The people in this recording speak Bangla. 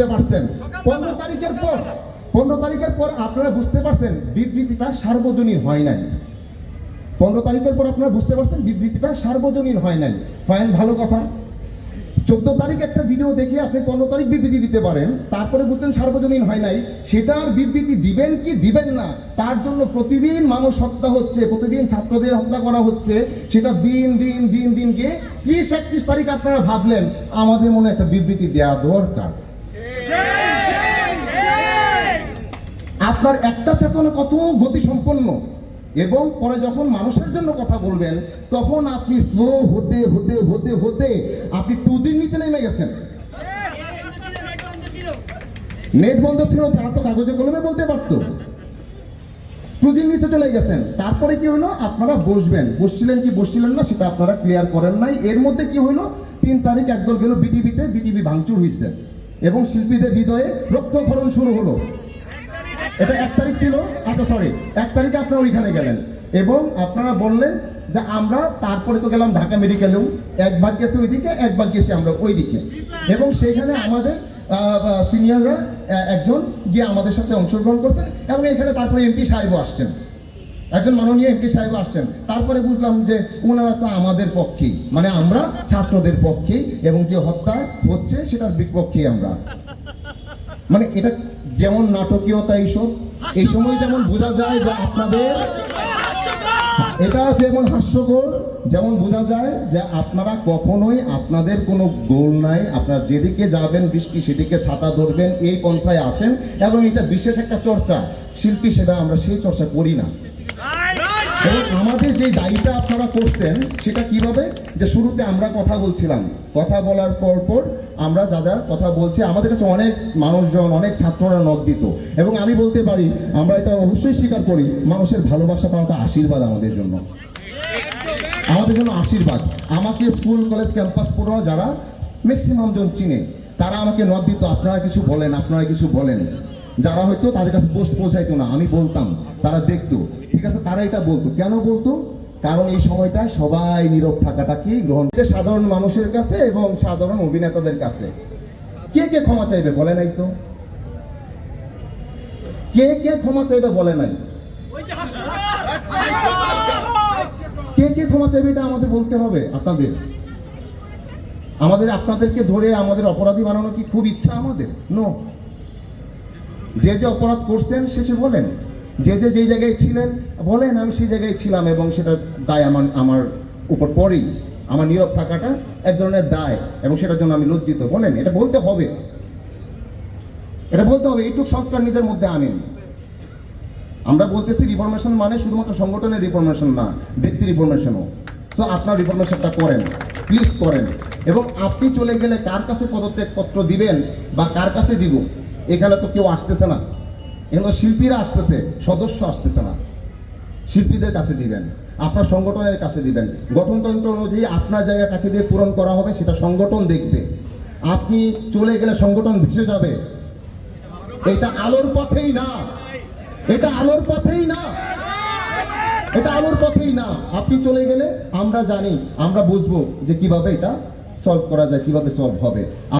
দিতে পারছেন। পনেরো তারিখের পর, পনেরো তারিখের পর আপনারা বুঝতে পারছেন, বিবৃতিটা সার্বজনীন হয় নাই। পনেরো তারিখের পর আপনারা বুঝতে পারছেন, বিবৃতিটা সার্বজনীন হয় নাই। ফাইন ভালো কথা। চোদ্দ তারিখ একটা ভিডিও দেখে আপনি পনেরো তারিখ বিবৃতি দিতে পারেন, তারপরে বুঝছেন সার্বজনীন হয় নাই। সেটার বিবৃতি দিবেন কি দিবেন না, তার জন্য প্রতিদিন মানুষ হত্যা হচ্ছে, প্রতিদিন ছাত্রদের হত্যা করা হচ্ছে। সেটা দিন দিন দিন দিন গিয়ে ত্রিশ একত্রিশ তারিখ আপনারা ভাবলেন, আমাদের মনে একটা বিবৃতি দেওয়া দরকার। আপনার একটা চেতনা কত গতি সম্পন্ন এবং পরে যখন মানুষের জন্য কথা বলবেন, তখন আপনি স্লো হতে হতে হতে হতে আপনি টুজির নিচে নেমে গেছেন। নেট বন্ধ ছিল, তারা তো কাগজে কলমে বলতে পারতো। টুজির নিচে চলে গেছেন। তারপরে কি হলো? আপনারা বসবেন। বসছিলেন কি বসছিলেন না, সেটা আপনারা ক্লিয়ার করেন নাই। এর মধ্যে কি হলো? তিন তারিখ একদল গেল বিটিভিতে বিটিভি ভাঙচুর হয়েছে এবং শিল্পীদের হৃদয়ে রক্তক্ষরণ শুরু হলো। এটা এক তারিখ ছিল? আচ্ছা সরি এক তারিখে আপনারা ওইখানে গেলেন। এবং আপনারা বললেন যে আমরা তারপরে তো গেলাম ঢাকা মেডিকেলেও এক ভাগ গেছে ওইদিকে, এক ভাগ গেছি আমরা ওইদিকে। এবং সেখানে আমাদের সিনিয়ররা একজন গিয়ে আমাদের সাথে অংশগ্রহণ করছেন এবং এখানে তারপরে এমপি সাহেবও আসছেন। একজন মাননীয় এমপি সাহেব আসছেন। তারপরে বুঝলাম যে ওনারা তো আমাদের পক্ষেই। মানে আমরা ছাত্রদের পক্ষেই এবং যে হত্যা হচ্ছে সেটার বিপক্ষেই আমরা। মানে এটা যেমন নাটকীয়তা এইসব, এই সময় যেমন বোঝা যায় যে আপনাদের এটা যেমন হাস্যকর, যেমন বোঝা যায় যে আপনারা কখনোই আপনাদের কোনো গোল নাই, আপনারা যেদিকে যাবেন বৃষ্টি সেদিকে ছাতা ধরবেন, এই পন্থায় আছেন, এবং এটা বিশেষ একটা চর্চা, শিল্পী সেটা আমরা সেই চর্চা করি না। এবং আমাদের যে দায়ীটা আপনারা করছেন, সেটা কীভাবে? যে শুরুতে আমরা কথা বলছিলাম। কথা বলার পর পর আমরা যারা কথা বলছি, আমাদের কাছে অনেক মানুষজন, অনেক ছাত্ররা নখ দিত। এবং আমি বলতে পারি, আমরা এটা অবশ্যই স্বীকার করি, মানুষের ভালোবাসা পাওয়া একটা আশীর্বাদ আমাদের জন্য। আমাদের জন্য আশীর্বাদ। আমাকে স্কুল, কলেজ, ক্যাম্পাস পড়ুয়া যারা ম্যাক্সিমাম জন চিনে, তারা আমাকে নখ দিত, আপনারা কিছু বলেন, আপনারা কিছু বলেন। যারা হয়তো তাদের কাছে পোস্ট পৌঁছাইতো না, আমি বলতাম, তারা দেখতো। ঠিক আছে, তারা এটা বলতো। কেন বলতো? কারণ এই সময়টা সবাই নীরব থাকাটাকেই গ্রহণ সাধারণ মানুষের কাছে এবং সাধারণ অভিনেতাদের কাছে। কে কে ক্ষমা চাইবে বলে নাই তো? কে কে ক্ষমা চাইবে বলে নাই? কে কে ক্ষমা চাইবে এটা আমাদের বলতে হবে আপনাদের। আমাদের আপনাদেরকে ধরে আমাদের অপরাধী বানানো কি খুব ইচ্ছা আমাদের? নো যে যে অপরাধ করছেন শেষে বলেন। যে যে যেই জায়গায় ছিলেন, বলেন, আমি সেই জায়গায় ছিলাম এবং সেটা দায় আমার আমার উপর পরেই আমার নীরব থাকাটা এক ধরনের দায় এবং সেটার জন্য আমি লজ্জিত। বলেন, এটা বলতে হবে। এটা বলতে হবে, এইটুক সংস্কার নিজের মধ্যে আনেন। আমরা বলতেছি রিফরমেশন মানে শুধুমাত্র সংগঠনের রিফরমেশন না ব্যক্তি রিফরমেশনও সো আপনার রিফরমেশনটা করেন প্লিজ করেন। এবং আপনি চলে গেলে কার কাছে পদত্যাগ পত্র দিবেন বা কার কাছে দিব? এখানে তো কেউ আসতেছে না। এখানে শিল্পীরা আসতেছে, সদস্য আসতেছে না। শিল্পীদের কাছে দিবেন, আপনার সংগঠনের কাছে দিবেন। গঠনতন্ত্র অনুযায়ী আপনার জায়গা কাকে দিয়ে পূরণ করা হবে সেটা সংগঠন দেখবে। আপনি চলে গেলে সংগঠন ভেসে যাবে। এটা আলোর পথেই না। এটা আলোর পথেই না। এটা আলোর পথেই না। আপনি চলে গেলে আমরা জানি, আমরা বুঝব যে কীভাবে এটা সলভ করা যায়, কীভাবে সলভ হবে।